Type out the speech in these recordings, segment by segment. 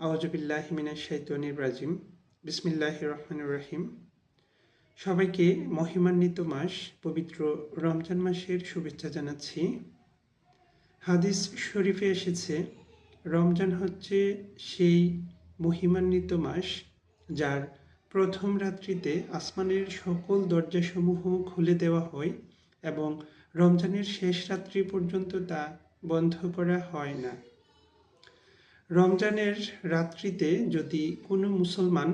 আওয়াজবিল্লাহ বিসমিল্লাহ রহমান রহিম। সবাইকে মহিমান্বিত মাস, পবিত্র রমজান মাসের শুভেচ্ছা জানাচ্ছি। হাদিস শরীফে এসেছে, রমজান হচ্ছে সেই মহিমান্বিত মাস যার প্রথম রাত্রিতে আসমানের সকল দরজাসমূহ খুলে দেওয়া হয় এবং রমজানের শেষ রাত্রি পর্যন্ত তা বন্ধ করা হয় না। রমজানের রাত্রিতে যদি কোনো মুসলমান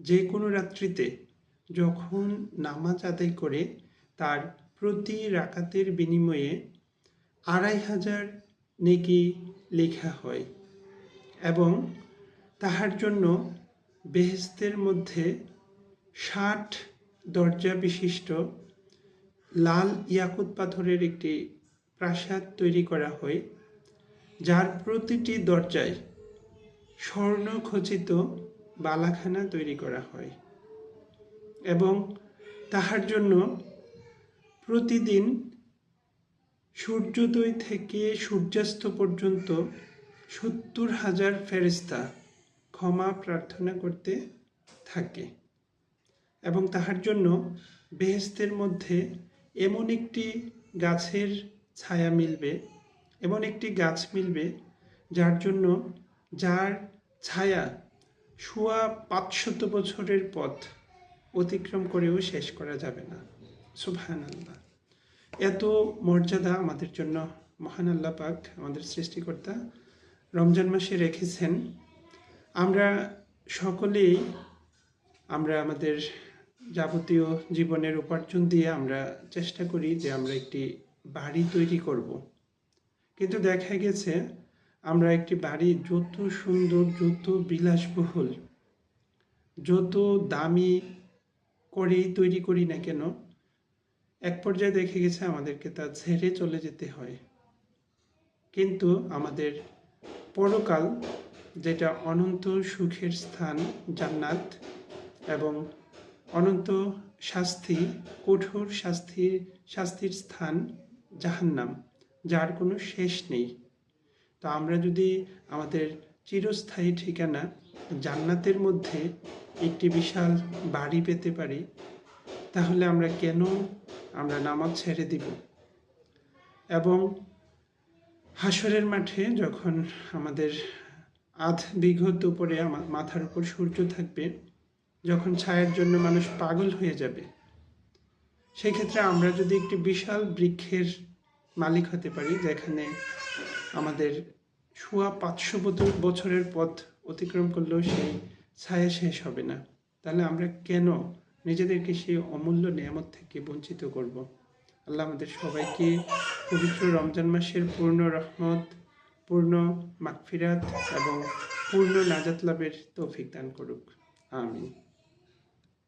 যে কোনো রাত্রিতে যখন নামাজ আদায় করে, তার প্রতি রাকাতের বিনিময়ে আড়াই হাজার নেকি লেখা হয় এবং তাহার জন্য বেহেস্তের মধ্যে ষাট দরজা বিশিষ্ট লাল ইয়াকুত পাথরের একটি প্রাসাদ তৈরি করা হয়। যার প্রতিটি দরজায় স্বর্ণ খচিত বালাখানা তৈরি করা হয় এবং তাহার জন্য প্রতিদিন সূর্যোদয় থেকে সূর্যাস্ত পর্যন্ত সত্তর হাজার ফেরিস্তা ক্ষমা প্রার্থনা করতে থাকে এবং তাহার জন্য বেহেস্তের মধ্যে এমন একটি গাছের ছায়া মিলবে এমন একটি গাছ মিলবে যার জন্য যার ছায়া সোয়া পাঁচশত বছরের পথ অতিক্রম করেও শেষ করা যাবে না। সুবহান আল্লাহ এত মর্যাদা আমাদের জন্য মহান আল্লাহ পাক আমাদের সৃষ্টিকর্তা রমজান মাসে রেখেছেন। আমরা সকলেই আমরা আমাদের যাবতীয় জীবনের উপার্জন দিয়ে আমরা চেষ্টা করি যে আমরা একটি বাড়ি তৈরি করব। কিন্তু দেখা গেছে আমরা একটি বাড়ি যত সুন্দর, যত বিলাসবহুল, যত দামি করেই তৈরি করি না কেন, এক পর্যায়ে দেখে গেছে আমাদেরকে তা ছেড়ে চলে যেতে হয়। কিন্তু আমাদের পরকাল, যেটা অনন্ত সুখের স্থান, জান্নাত এবং অনন্ত শাস্তি, কঠোর শাস্তির শাস্তির স্থান, জাহান্নাম। যার কোনো শেষ নেই। তো আমরা যদি আমাদের চিরস্থায়ী ঠিকানা জান্নাতের মধ্যে একটি বিশাল বাড়ি পেতে পারি, তাহলে আমরা কেন আমরা নামাজ ছেড়ে দিব? এবং হাসরের মাঠে যখন আমাদের আধ বিঘত উপরে মাথার উপর সূর্য থাকবে, যখন ছায়ার জন্য মানুষ পাগল হয়ে যাবে, সেক্ষেত্রে আমরা যদি একটি বিশাল বৃক্ষের মালিক হতে পারি, যেখানে আমাদের সোয়া পাঁচশো বছরের পথ অতিক্রম করলেও সেই ছায়া শেষ হবে না। তাহলে আমরা কেন নিজেদেরকে সেই অমূল্য নিয়ামত থেকে বঞ্চিত করব? আল্লাহ আমাদের সবাইকে পবিত্র রমজান মাসের পূর্ণ রহমত, পূর্ণ মাগফিরাত এবং পূর্ণ নাজাত লাভের তৌফিক দান করুক। আমিন।